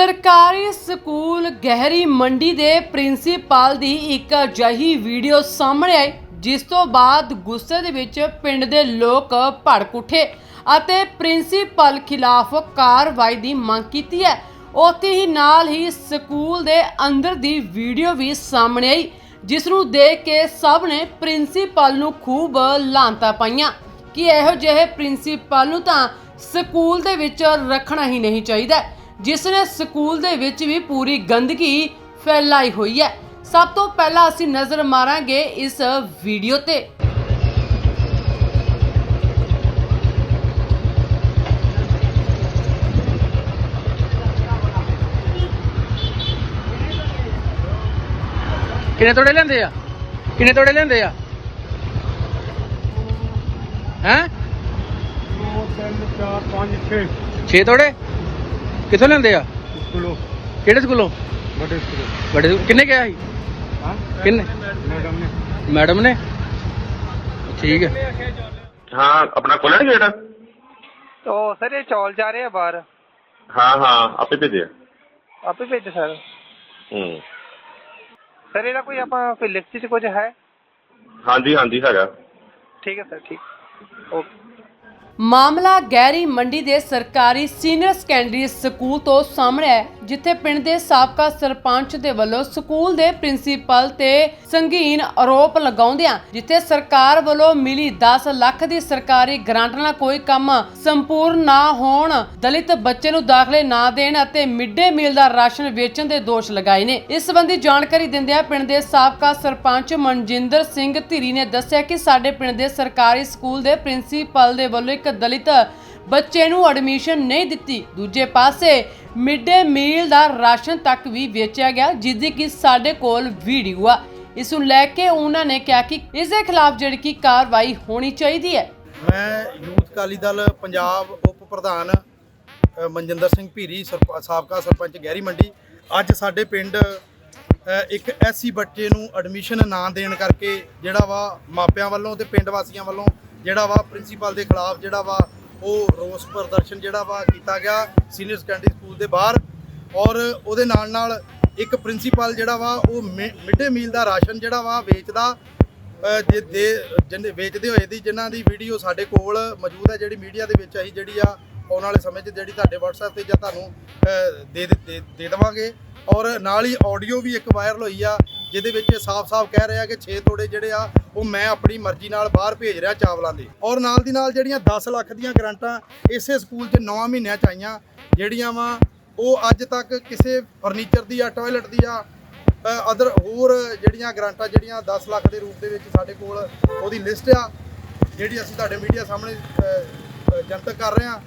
ਸਰਕਾਰੀ ਸਕੂਲ ਗਹਿਰੀ ਮੰਡੀ ਦੇ ਪ੍ਰਿੰਸੀਪਲ ਦੀ ਇੱਕ ਅਜਿਹੀ ਵੀਡੀਓ ਸਾਹਮਣੇ ਆਈ, ਜਿਸ ਤੋਂ ਬਾਅਦ ਗੁੱਸੇ ਦੇ ਵਿੱਚ ਪਿੰਡ ਦੇ ਲੋਕ ਭੜਕ ਉੱਠੇ ਅਤੇ ਪ੍ਰਿੰਸੀਪਲ ਖਿਲਾਫ ਕਾਰਵਾਈ ਦੀ ਮੰਗ ਕੀਤੀ ਹੈ। ਉੱਥੇ ਹੀ ਨਾਲ ਹੀ ਸਕੂਲ ਦੇ ਅੰਦਰ ਦੀ ਵੀਡੀਓ ਵੀ ਸਾਹਮਣੇ ਆਈ, ਜਿਸ ਨੂੰ ਦੇਖ ਕੇ ਸਭ ਨੇ ਪ੍ਰਿੰਸੀਪਲ ਨੂੰ ਖੂਬ ਲਾਂਤਾ ਪਾਈਆਂ ਕਿ ਇਹੋ ਜਿਹੇ ਪ੍ਰਿੰਸੀਪਲ ਨੂੰ ਤਾਂ ਸਕੂਲ ਦੇ ਵਿੱਚ ਰੱਖਣਾ ਹੀ ਨਹੀਂ ਚਾਹੀਦਾ। ਜਿਸ ਨੇ ਸਕੂਲ ਦੇ ਵਿੱਚ ਵੀ ਪੂਰੀ ਗੰਦਗੀ ਫੈਲਾਈ ਹੋਈ ਹੈ। ਸਭ ਤੋਂ ਪਹਿਲਾਂ ਅਸੀਂ ਨਜ਼ਰ ਮਾਰਾਂਗੇ ਇਸ ਵੀਡੀਓ ਤੇ। ਕਿੰਨੇ ਤੋੜੇ ਲੈਂਦੇ ਆ? ਕਿੰਨੇ ਤੋੜੇ ਲੈਂਦੇ ਆ? ਹੈਂ? 2 3 4 5 6 6 ਤੋੜੇ? ਕਿੱਥੋਂ ਲੈਂਦੇ ਆ ਕਿਲੋ ਕਿਹੜੇ ਸਕੂਲੋਂ ਵੱਡੇ ਕਿਲੋ ਬੜੇ ਸਕੂਲ- ਕਿੰਨੇ ਕਿਹਾ ਸੀ ਹਾਂ ਕਿੰਨੇ ਮੈਡਮ ਨੇ ਮੈਡਮ ਨੇ ਠੀਕ ਹੈ ਹਾਂ ਆਪਣਾ ਖੋਲਣ ਗੇਟ तो सर ये चौल जा रहे हैं बाहर ਹਾਂ ਹਾਂ ਆਪੇ ਭੇਜਿਆ आप ही भेजे सर ਹੂੰ सर ਇਹਦਾ ਕੋਈ ਆਪਾਂ ਕੋਈ ਲਿਖਤ ਚ ਕੁਝ ਹੈ ਹਾਂਜੀ ਹਾਂਜੀ ਹੈਗਾ ਠੀਕ ਹੈ ਸਰ ਠੀਕ ਓਕੇ ਮਾਮਲਾ ਗਹਿਰੀ ਮੰਡੀ ਦੇ ਸਰਕਾਰੀ ਸੀਨੀਅਰ ਸੈਕੰਡਰੀ ਸਕੂਲ ਤੋਂ ਸਾਹਮਣੇ ਹੈ, ਜਿੱਥੇ ਪਿੰਡ ਦੇ ਸਾਬਕਾ ਸਰਪੰਚ ਦੇ ਵੱਲੋਂ ਸਕੂਲ ਦੇ ਪ੍ਰਿੰਸੀਪਲ ਤੇ ਸੰਗੀਨ ਆਰੋਪ ਲਗਾਉਂਦਿਆਂ, ਜਿੱਥੇ ਸਰਕਾਰ ਵੱਲੋਂ ਮਿਲੀ 10 ਲੱਖ ਦੀ ਸਰਕਾਰੀ ਗ੍ਰਾਂਟ ਨਾਲ ਕੋਈ ਕੰਮ ਸੰਪੂਰਨ ਨਾ ਹੋਣ, ਦਲਿਤ ਬੱਚੇ ਨੂੰ ਦਾਖਲੇ ਨਾ ਦੇਣ ਅਤੇ ਮਿੱਡੇ ਮੀਲ ਦਾ ਰਾਸ਼ਨ ਵੇਚਣ ਦੇ ਦੋਸ਼ ਲਗਾਏ ਨੇ। ਇਸ ਸੰਬੰਧੀ ਜਾਣਕਾਰੀ ਦਿੰਦਿਆਂ ਪਿੰਡ ਦੇ ਸਾਬਕਾ ਸਰਪੰਚ ਮਨਜਿੰਦਰ ਸਿੰਘ ਧੀਰੀ ਨੇ ਦੱਸਿਆ ਕਿ ਸਾਡੇ ਪਿੰਡ ਦੇ ਸਰਕਾਰੀ ਸਕੂਲ ਦੇ ਪ੍ਰਿੰਸੀਪਲ ਦੇ ਵੱਲੋਂ ਇੱਕ ਦਲਿਤ ਬੱਚੇ ਨੂੰ ਐਡਮਿਸ਼ਨ ਨਹੀਂ ਦਿੱਤੀ। ਦੂਜੇ ਪਾਸੇ ਮਿੱਡੇ ਮੀਲ ਦਾ ਰਾਸ਼ਨ ਤੱਕ ਵੀ ਵੇਚਿਆ ਗਿਆ ਜਿਸ ਦੀ ਕਿ ਸਾਡੇ ਕੋਲ ਵੀਡੀਓ ਆ। ਇਸ ਨੂੰ ਲੈ ਕੇ ਉਹਨਾਂ ਨੇ ਕਿਹਾ ਕਿ ਇਸ ਦੇ ਖਿਲਾਫ ਜਿਹੜੀ ਕਿ ਕਾਰਵਾਈ ਹੋਣੀ ਚਾਹੀਦੀ ਹੈ। ਮੈਂ ਯੂਥ ਅਕਾਲੀ ਦਲ ਪੰਜਾਬ ਉਪ ਪ੍ਰਧਾਨ ਅ, ਮਨਜਿੰਦਰ ਸਿੰਘ ਭੀਰੀ ਸਰਪ- ਸਾਬਕਾ ਸਰਪੰਚ ਗਹਿਰੀ ਮੰਡੀ ਅੱਜ ਸਾਡੇ ਪਿੰਡ ਅ, ਇੱਕ ਐਸੀ ਬੱਚੇ ਨੂੰ ਐਡਮਿਸ਼ਨ ਨਾ ਦੇਣ ਕਰਕੇ ਜਿਹੜਾ ਵਾ ਮਾਪਿਆਂ ਵੱਲੋਂ ਤੇ ਪਿੰਡ ਵਾਸੀਆਂ ਵੱਲੋਂ ਜਿਹੜਾ ਵਾ ਪ੍ਰਿੰਸੀਪਲ ਦੇ ਖਿਲਾਫ ਜਿਹੜਾ ਵਾ ਉਹ ਰੋਸ ਪ੍ਰਦਰਸ਼ਨ ਜਿਹੜਾ ਵਾ ਕੀਤਾ ਗਿਆ ਸੀਨੀਅਰ ਸੈਕੰਡਰੀ ਸਕੂਲ ਦੇ ਬਾਹਰ ਔਰ ਉਹਦੇ ਨਾਲ ਨਾਲ ਇੱਕ ਪ੍ਰਿੰਸੀਪਲ ਜਿਹੜਾ ਵਾ ਉਹ ਮਿਡ ਡੇ ਮੀਲ ਦਾ ਰਾਸ਼ਨ ਜਿਹੜਾ ਵਾ ਵੇਚਦਾ ਦੇ ਜਿਹਨੇ ਵੇਚਦੇ ਹੋਏ ਦੀ ਜਿਨ੍ਹਾਂ ਦੀ ਵੀਡੀਓ ਸਾਡੇ ਕੋਲ ਮੌਜੂਦ ਹੈ, ਜਿਹੜੀ ਮੀਡੀਆ ਦੇ ਵਿੱਚ ਅਸੀਂ ਜਿਹੜੀ ਆ ਆਉਣ ਵਾਲੇ ਸਮੇਂ 'ਚ ਜਿਹੜੀ ਤੁਹਾਡੇ WhatsApp ਤੇ ਜਾਂ ਤੁਹਾਨੂੰ ਦੇ ਦੇ ਦੇਵਾਂਗੇ ਔਰ ਨਾਲ ਹੀ ਆਡੀਓ ਵੀ ਇੱਕ ਵਾਇਰਲ ਹੋਈ ਆ। ਜਿਹਦੇ ਵਿੱਚ ਸਾਫ਼-ਸਾਫ਼ ਕਹਿ ਰਿਹਾ ਕਿ 6 ਤੋੜੇ ਜਿਹੜੇ ਆ, ਉਹ ਮੈਂ ਆਪਣੀ ਮਰਜ਼ੀ ਨਾਲ ਬਾਹਰ ਭੇਜ ਰਿਹਾ ਚਾਵਲਾਂ ਦੇ। ਔਰ ਨਾਲ ਦੀ ਨਾਲ ਜਿਹੜੀਆਂ 10 ਲੱਖ ਦੀਆਂ ਗਰੰਟਾਂ ਇਸੇ ਸਕੂਲ 'ਚ 9 ਮਹੀਨਿਆਂ 'ਚ ਆਈਆਂ, ਜਿਹੜੀਆਂ ਵਾ, ਉਹ ਅੱਜ ਤੱਕ ਕਿਸੇ ਫਰਨੀਚਰ ਦੀ ਆ, ਟਾਇਲਟ ਦੀ ਆ ਅਦਰ ਹੋਰ ਜਿਹੜੀਆਂ ਗਰਾਂਟਾਂ, ਜਿਹੜੀਆਂ 10 ਲੱਖ ਦੇ ਰੂਪ ਦੇ ਵਿੱਚ ਸਾਡੇ ਕੋਲ ਉਹਦੀ ਲਿਸਟ ਆ, ਜਿਹੜੀ ਅਸੀਂ ਤੁਹਾਡੇ ਮੀਡੀਆ ਸਾਹਮਣੇ ਜਨਤਕ ਕਰ ਰਹੇ ਹਾਂ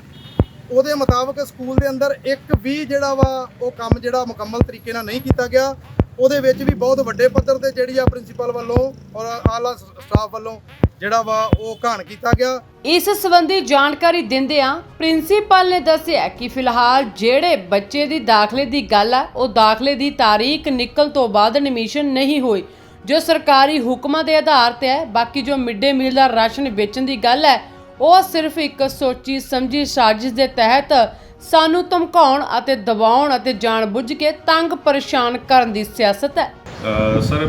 ਉਹਦੇ ਮੁਤਾਬਕ ਸਕੂਲ ਦੇ ਅੰਦਰ ਇੱਕ ਵੀ ਜਿਹੜਾ ਵਾ, ਉਹ ਕੰਮ ਜਿਹੜਾ ਮੁਕੰਮਲ ਤਰੀਕੇ ਨਾਲ ਨਹੀਂ ਕੀਤਾ ਗਿਆ। ਉਹਦੇ ਵਿੱਚ ਵੀ ਬਹੁਤ ਵੱਡੇ ਪੱਧਰ ਤੇ ਜਿਹੜੀ ਆ ਪ੍ਰਿੰਸੀਪਲ ਵੱਲੋਂ ਔਰ ਆਲਾ ਸਟਾਫ ਵੱਲੋਂ ਜਿਹੜਾ ਵਾ ਉਹ ਘਾਣ ਕੀਤਾ ਗਿਆ। ਇਸ ਸੰਬੰਧੀ ਜਾਣਕਾਰੀ ਦਿੰਦਿਆਂ ਪ੍ਰਿੰਸੀਪਲ ਨੇ ਦੱਸਿਆ ਕਿ ਫਿਲਹਾਲ ਜਿਹੜੇ ਬੱਚੇ ਦੀ ਦਾਖਲੇ ਦੀ ਗੱਲ ਹੈ ਉਹ ਦਾਖਲੇ ਦੀ ਤਾਰੀਖ ਨਿਕਲ ਤੋਂ ਬਾਅਦ ਐਡਮਿਸ਼ਨ ਨਹੀਂ ਹੋਈ। ਜੋ ਸਰਕਾਰੀ ਹੁਕਮਾਂ ਦੇ ਆਧਾਰ ਤੇ ਹੈ, ਬਾਕੀ ਜੋ ਮਿਡ ਡੇ ਮੀਲ ਦਾ ਰਾਸ਼ਨ ਵੇਚਣ ਦੀ ਗੱਲ ਹੈ, ਉਹ ਸਿਰਫ ਇੱਕ ਸੋਚੀ ਸਮਝੀ ਸਾਜ਼ਿਸ਼ ਦੇ ਤਹਿਤ ਸਾਨੂੰ ਧਮਕਾਉਣ ਅਤੇ ਦਬਾਉਣ ਅਤੇ ਜਾਣਬੁੱਝ ਕੇ ਤੰਗ ਪਰੇਸ਼ਾਨ ਕਰਨ ਦੀ ਸਿਆਸਤ ਹੈ। ਅ, ਸਰ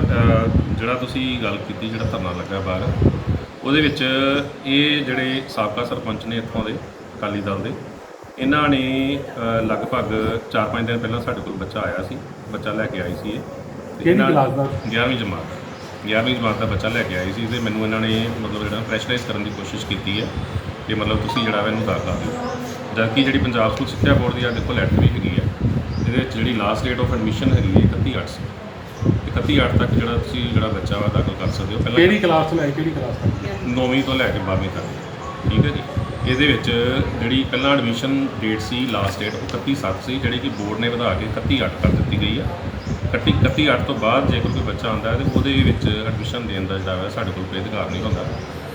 ਜਿਹੜਾ ਤੁਸੀਂ ਗੱਲ ਕੀਤੀ ਜਿਹੜਾ ਧਰਨਾ ਲੱਗਾ ਬਾਹਰ ਉਹਦੇ ਵਿੱਚ ਇਹ ਜਿਹੜੇ ਸਾਬਕਾ ਸਰਪੰਚ ਨੇ ਇੱਥੋਂ ਦੇ ਅਕਾਲੀ ਦਲ ਦੇ ਇਹਨਾਂ ਨੇ ਲਗਭਗ 4-5 ਦਿਨ ਪਹਿਲਾਂ ਸਾਡੇ ਕੋਲ ਬੱਚਾ ਆਇਆ ਸੀ ਬੱਚਾ ਲੈ ਕੇ ਆਈ ਸੀ ਇਹ। ਤੇ ਕਿਹੜੀ ਇਹਨਾਂ- ਕਲਾਸ ਦਾ? 11ਵੀਂ ਜਮਾਤ 11ਵੀਂ ਜਮਾਤ ਦਾ ਬੱਚਾ ਲੈ ਕੇ ਆਈ ਸੀ ਤੇ ਮੈਨੂੰ ਇਹਨਾਂ ਨੇ ਮਤਲਬ ਜਿਹੜਾ ਪ੍ਰੈਸ਼ਰਾਈਜ਼ ਕਰਨ ਦੀ ਕੋਸ਼ਿਸ਼ ਕੀਤੀ ਹੈ ਕਿ ਮਤਲਬ ਤੁਸੀਂ ਜਿਹੜਾ ਵਾ ਇਹਨੂੰ ਦਾਖਲਾ ਦਿਓ। ਜਦਕਿ ਜਿਹੜੀ ਪੰਜਾਬ ਸਕੂਲ ਸਿੱਖਿਆ ਬੋਰਡ ਦੀ ਆ ਦੇਖੋ ਲੈਟਰ ਵੀ ਹੈਗੀ ਹੈ ਇਹਦੇ ਵਿੱਚ ਜਿਹੜੀ ਲਾਸਟ ਡੇਟ ਆਫ ਐਡਮਿਸ਼ਨ ਹੈਗੀ ਹੈ 31 8 ਸੀ। 31 8 ਤੱਕ ਜਿਹੜਾ ਤੁਸੀਂ ਜਿਹੜਾ ਬੱਚਾ ਵਾ ਦਾਖਲ ਕਰ ਸਕਦੇ ਹੋ ਕਿਹੜੀ ਕਲਾਸ ਤੋਂ ਲੈ ਕੇ ਕਿਹੜੀ ਕਲਾਸ ਤੱਕ? 9ਵੀਂ ਤੋਂ ਲੈ ਕੇ 12ਵੀਂ ਤੱਕ ਠੀਕ ਹੈ ਜੀ। ਇਹਦੇ ਵਿੱਚ ਜਿਹੜੀ ਪਹਿਲਾਂ ਐਡਮਿਸ਼ਨ ਡੇਟ ਸੀ ਲਾਸਟ ਡੇਟ ਉਹ 31 7 ਸੀ ਜਿਹੜੀ ਕਿ ਬੋਰਡ ਨੇ ਵਧਾ ਕੇ 31 8 ਕਰ ਦਿੱਤੀ ਗਈ ਆ। 31 31 8 ਤੋਂ ਬਾਅਦ ਜੇਕਰ ਕੋਈ ਬੱਚਾ ਆਉਂਦਾ ਹੈ ਤੇ ਉਹਦੇ ਵਿੱਚ ਐਡਮਿਸ਼ਨ ਦੇਣ ਦਾ ਜਿਹੜਾ ਹੈ ਸਾਡੇ ਕੋਲ ਕੋਈ ਅਧਿਕਾਰ ਨਹੀਂ ਹੁੰਦਾ।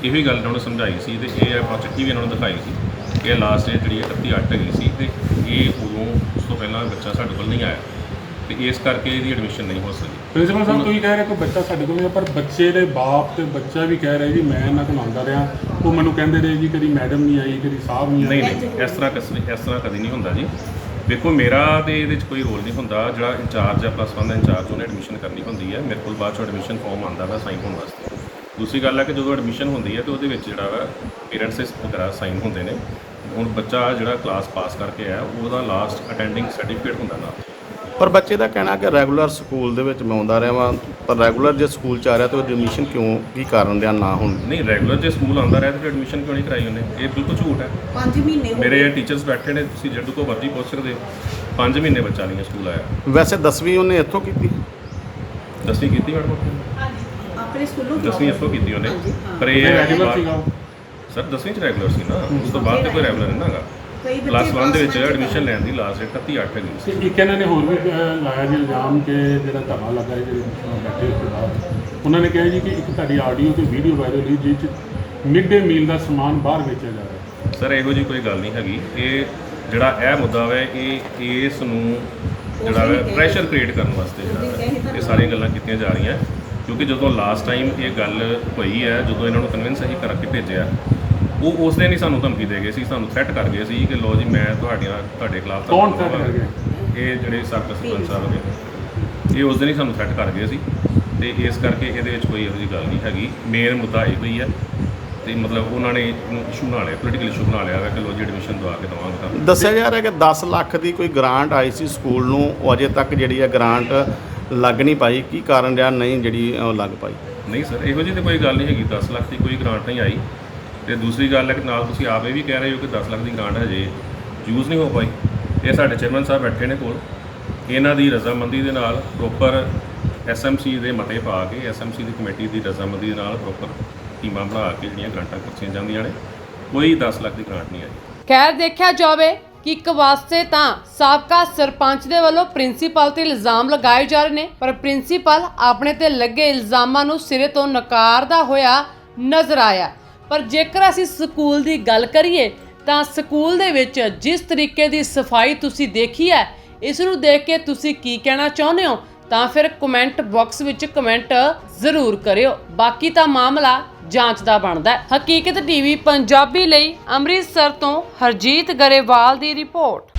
ਇਹੋ ਹੀ ਗੱਲ ਇਹਨਾਂ ਨੂੰ ਸਮਝਾਈ ਸੀ ਤੇ ਇਹ ਆਪਾਂ ਚਿੱਠੀ ਵੀ ਇਹਨਾਂ ਨੂੰ ਦਿਖਾਈ ਸੀ। ਕਿ ਲਾਸਟ ਡੇਟ ਜਿਹੜੀ ਹੈ 31 8 ਹੈਗੀ ਸੀ ਤੇ ਇਹ ਉਦੋਂ ਉਸ ਤੋਂ ਪਹਿਲਾਂ ਬੱਚਾ ਸਾਡੇ ਕੋਲ ਨਹੀਂ ਆਇਆ ਤੇ ਇਸ ਕਰਕੇ ਇਹਦੀ ਐਡਮਿਸ਼ਨ ਨਹੀਂ ਹੋ ਸਕੀ। ਪ੍ਰਿੰਸੀਪਲ ਸਾਹਿਬ ਤੁਸੀਂ ਕਹਿ ਰਹੇ ਕੋਈ ਬੱਚਾ ਸਾਡੇ ਕੋਲ ਨਹੀਂ ਪਰ ਬੱਚੇ ਦੇ ਬਾਪ ਤੇ ਬੱਚਾ ਵੀ ਕਹਿ ਰਿਹਾ ਜੀ ਮੈਂ ਇਹਨਾਂ ਕੋਲ ਆਉਂਦਾ ਰਿਹਾ। ਉਹ ਮੈਨੂੰ ਕਹਿੰਦੇ ਰਹੇ ਜੀ ਕਦੀ ਮੈਡਮ ਨਹੀਂ ਆਈ ਕਦੀ ਸਾਹਿਬ ਨਹੀਂ ਨਹੀਂ ਆਈ ਨਹੀਂ ਇਸ ਤਰ੍ਹਾਂ ਕਸ ਇਸ ਤਰ੍ਹਾਂ ਕਦੀ ਨਹੀਂ ਹੁੰਦਾ ਜੀ। ਵੇਖੋ ਮੇਰਾ ਤੇ ਇਹਦੇ ਵਿੱਚ ਕੋਈ ਰੋਲ ਨਹੀਂ ਹੁੰਦਾ ਜਿਹੜਾ ਇੰਚਾਰਜ ਆ ਪਲੱਸ 1 ਦਾ ਇੰਚਾਰਜ ਉਹਨੇ ਐਡਮਿਸ਼ਨ ਕਰਨੀ ਹੁੰਦੀ ਹੈ ਮੇਰੇ ਕੋਲ ਬਾਅਦ ਚੋਂ ਐਡਮਿਸ਼ਨ ਫਾਰਮ ਆਉਂਦਾ ਵਾ ਸਾਈਨ ਹੋਣ ਵਾਸਤੇ। ਦੂਸਰੀ ਗੱਲ ਹੈ ਕਿ ਜਦੋਂ ਐਡਮਿਸ਼ਨ ਹੁੰਦੀ ਹੈ ਤੇ ਉਹਦੇ ਵਿੱਚ ਜਿਹੜਾ ਵਾ ਪੇਰੈਂਟਸ ਦੇ ਵਗੈਰਾ ਸਾਈਨ ਹੁੰਦੇ ਨੇ। ਹੁਣ ਬੱਚਾ ਜਿਹੜਾ ਕਲਾਸ ਪਾਸ ਕਰਕੇ ਆਇਆ ਉਹਦਾ ਲਾਸਟ ਅਟੈਂਡਿੰਗ ਸਰਟੀਫਿਕੇਟ ਹੁੰਦਾ ਨਾਲ। ਪਰ ਬੱਚੇ ਦਾ ਕਹਿਣਾ ਕਿ ਰੈਗੂਲਰ ਸਕੂਲ ਦੇ ਵਿੱਚ ਮੈਂ ਆਉਂਦਾ ਰਿਹਾ ਵਾਂ ਪਰ ਰੈਗੂਲਰ ਜੇ ਸਕੂਲ ਚ ਆ ਰਿਹਾ ਤਾਂ ਐਡਮਿਸ਼ਨ ਕਿਉਂ ਕੀ ਕਾਰਨ ਰਿਹਾ ਨਾ ਹੁਣ? ਨਹੀਂ ਰੈਗੂਲਰ ਜੇ ਸਕੂਲ ਆਉਂਦਾ ਰਿਹਾ ਤੇ ਐਡਮਿਸ਼ਨ ਕਿਉਂ ਨਹੀਂ ਕਰਾਈ ਉਹਨੇ? ਇਹ ਬਿਲਕੁਲ ਝੂਠ ਹੈ। 5 ਮਹੀਨੇ ਹੋ ਮੇਰੇ ਟੀਚਰਸ ਬੈਠੇ ਨੇ ਤੁਸੀਂ ਜਦੋਂ ਕੋ ਮਰਜ਼ੀ ਪੁੱਛ ਸਕਦੇ ਹੋ। 5 ਮਹੀਨੇ ਬੱਚਾ ਨਹੀਂ ਸਕੂਲ ਆਇਆ। ਵੈਸੇ 10ਵੀਂ ਉਹਨੇ ਇੱਥੋਂ ਕੀਤੀ? ਦਸਵੀਂ ਕੀਤੀ ਮੈਡਮ ਆਪਣੇ ਸਕੂਲੋਂ ਦਸਵੀਂ ਇੱਥੋਂ ਕੀਤੀ ਉਹਨੇ। ਹਾਂਜੀ, ਹਾਂ। ਪਰ ਇਹ ਹੈ ਕਿ ਰੈਗੂਲਰ ਬਾਅਦ- ਸੀਗਾ ਉਹ। ਸਰ ਦਸਵੀਂ ਚ ਰੈਗੂਲਰ ਸੀ ਨਾ ਉਸ ਤੋਂ ਬਾਅਦ ਤੇ ਕੋਈ ਰੈਗੂਲਰ ਨਹੀਂ ਨਾਗਾ ਕਈ ਬੱਚੇ ਕਲਾਸ 1 ਦੇ ਵਿੱਚ ਐਡਮਿਸ਼ਨ ਲੈਣ ਦੀ ਲਾਸਟ ਡੇਟ 31 8 ਹੈਗੀ ਤੇ ਸੀ ਇੱਕ ਇਹਨਾਂ ਨੇ ਹੋਰ ਵੀ ਅਹ, ਲਾਇਆ ਜੀ ਇਲਜ਼ਾਮ ਕਿ ਜਿਹੜਾ ਧਰਨਾ ਲੱਗਾ ਹੈ ਜਿਹੜੇ ਅਹ, ਬੈਠੇ ਉਸ ਤੋਂ ਬਾਅਦ। ਉਹਨਾਂ ਨੇ ਕਿਹਾ ਜੀ ਕਿ ਇੱਕ ਤੁਹਾਡੀ ਆਡੀਓ ਤੇ ਵੀਡੀਓ ਵਾਇਰਲ ਹੋਈ ਜਿਸ 'ਚ ਮਿਡ ਡੇ ਮੀਲ ਦਾ ਸਮਾਨ ਬਾਹਰ ਵੇਚਿਆ ਜਾ ਰਿਹਾ। ਹੈ ਸਰ ਇਹੋ ਜੀ ਕੋਈ ਗੱਲ ਨਹੀਂ ਹੈਗੀ। ਇਹ ਜਿਹੜਾ ਇਹ ਮੁੱਦਾ ਹੈ ਇਹ ਇਸ ਨੂੰ ਜਿਹੜਾ ਹੈ ਪ੍ਰੈਸ਼ਰ ਕ੍ਰੀਏਟ ਕਰਨ ਵਾਸਤੇ ਜਿਹੜਾ ਹੈ ਇਹ ਸਾਰੀਆਂ ਗੱਲਾਂ ਕੀਤੀਆਂ ਜਾ ਰਹੀਆਂ। ਕਿਉਂਕਿ ਜਦੋਂ ਲਾਸਟ ਟਾਈਮ ਇਹ ਗੱਲ ਹੋਈ ਹੈ ਜਦੋਂ ਇਹਨਾਂ ਨੂੰ ਕਨਵਿੰਸ ਹੀ ਕਰਕੇ ਭੇਜਿਆ ਉਹ ਉਸ ਦਿਨ ਹੀ ਸਾਨੂੰ ਧਮਕੀ ਦੇ ਗਏ ਸੀ ਸਾਨੂੰ ਥ੍ਰੈਟ ਕਰ ਗਏ ਸੀ ਕਿ ਲੋ ਜੀ ਮੈਂ ਤੁਹਾਡੀਆਂ ਤੁਹਾਡੇ ਖਿਲਾਫ ਕੌਣ threat ਕਰ ਦੇਵਾਂਗਾ। ਇਹ ਜਿਹੜੇ ਸਾਬਕਾ ਸਰਪੰਚ ਸਾਹਿਬ ਨੇ ਇਹ ਉਸ ਦਿਨ ਹੀ ਸਾਨੂੰ ਥ੍ਰੈਟ ਕਰ ਗਏ ਸੀ। ਤੇ ਇਸ ਕਰਕੇ ਇਹਦੇ ਵਿੱਚ ਕੋਈ ਇਹੋ ਜਿਹੀ ਗੱਲ ਨਹੀਂ ਹੈਗੀ। ਮੇਨ ਮੁੱਦਾ ਇਹੋ ਹੀ ਹੈ। ਤੇ ਮਤਲਬ ਉਹਨਾਂ ਨੇ ਇਹਨੂੰ ਇਸ਼ੂ ਬਣਾ ਲਿਆ ਪੋਲੀਟੀਕਲ ਇਸ਼ੂ ਬਣਾ ਲਿਆ ਹੈ ਕਿ ਲੋ ਜੀ ਐਡਮਿਸ਼ਨ ਦਵਾ ਕੇ ਦਵਾਂਗੇ ਤਾਂ ਦੱਸਿਆ ਜਾ ਰਿਹਾ ਕਿ 10 ਲੱਖ ਦੀ ਕੋਈ ਗ੍ਰਾਂਟ ਆਈ ਸੀ ਸਕੂਲ ਨੂੰ ਉਹ ਅਜੇ ਤੱਕ ਜਿਹੜੀ ਹੈ ਗ੍ਰਾਂਟ ਲੱਗ ਨਹੀਂ ਪਾਈ। ਕੀ ਕਾਰਨ ਰਿਹਾ? ਨਹੀਂ ਜਿਹੜੀ ਉਹ ਲੱਗ ਪਾਈ। ਨਹੀਂ ਸਰ ਇਹੋ ਜਿਹੀ ਤੇ ਕੋਈ ਗੱਲ ਨਹੀਂ ਹੈਗੀ। 10 ਲੱਖ ਦੀ ਕੋਈ ਗ੍ਰਾਂਟ ਨਹੀਂ ਆਈ। ਤੇ ਦੂਸਰੀ ਗੱਲ ਹੈ ਕਿ ਨਾਲ ਤੁਸੀਂ ਆਪ ਇਹ ਵੀ ਕਹਿ ਰਹੇ ਹੋ ਕਿ 10 ਲੱਖ ਦੀ ਗ੍ਰਾਂਟ ਹਜੇ ਯੂਜ਼ ਨਹੀਂ ਹੋ ਪਾਈ। ਇਹ ਸਾਡੇ ਚੇਅਰਮੈਨ ਸਾਹਿਬ ਬੈਠੇ ਨੇ ਕੋਲ। ਇਹਨਾਂ ਦੀ ਰਜ਼ਾਮੰਦੀ ਦੇ ਨਾਲ ਪ੍ਰੋਪਰ ਐਸਐਮਸੀ ਦੇ ਮਤੇ ਪਾ ਕੇ ਐਸਐਮਸੀ ਦੀ ਕਮੇਟੀ ਦੀ ਰਜ਼ਾਮੰਦੀ ਦੇ ਨਾਲ ਪ੍ਰੋਪਰ ਟੀਮਾਂ ਬਣਾ ਕੇ ਜਿਹੜੀਆਂ ਗ੍ਰਾਂਟਾਂ ਖਰਚੀਆਂ ਜਾਂਦੀਆਂ ਨੇ ਕੋਈ 10 ਲੱਖ ਦੀ ਗ੍ਰਾਂਟ ਨਹੀਂ ਆਈ। ਖੈਰ ਦੇਖਿਆ ਜਾਵੇ ਕਿ ਇੱਕ ਵਾਸਤੇ ਤਾਂ ਸਾਬਕਾ ਸਰਪੰਚ ਦੇ ਵੱਲੋਂ ਪ੍ਰਿੰਸੀਪਲ ਤੇ ਇਲਜ਼ਾਮ ਲਗਾਏ ਜਾ ਰਹੇ ਨੇ, ਪਰ ਪ੍ਰਿੰਸੀਪਲ ਆਪਣੇ ਤੇ ਲੱਗੇ ਇਲਜ਼ਾਮਾਂ ਨੂੰ ਸਿਰੇ ਤੋਂ ਨਕਾਰਦਾ ਹੋਇਆ ਨਜ਼ਰ ਆਇਆ। ਪਰ ਜੇਕਰ ਅਸੀਂ ਸਕੂਲ ਦੀ ਗੱਲ ਕਰੀਏ, ਤਾਂ ਸਕੂਲ ਦੇ ਵਿੱਚ ਜਿਸ ਤਰੀਕੇ ਦੀ ਸਫ਼ਾਈ ਤੁਸੀਂ ਦੇਖੀ ਹੈ, ਇਸ ਨੂੰ ਦੇਖ ਕੇ ਤੁਸੀਂ ਕੀ ਕਹਿਣਾ ਚਾਹੁੰਦੇ ਹੋ? ਤਾਂ ਫਿਰ ਕਮੈਂਟ ਬਾਕਸ ਵਿੱਚ ਕਮੈਂਟ ਜ਼ਰੂਰ ਕਰਿਓ। ਬਾਕੀ ਤਾਂ ਮਾਮਲਾ ਜਾਂਚ ਦਾ ਬਣਦਾ ਹੈ। ਹਕੀਕਤ ਟੀਵੀ ਪੰਜਾਬੀ ਲਈ ਅੰਮ੍ਰਿਤਸਰ ਤੋਂ ਹਰਜੀਤ ਗਰੇਵਾਲ ਦੀ ਰਿਪੋਰਟ।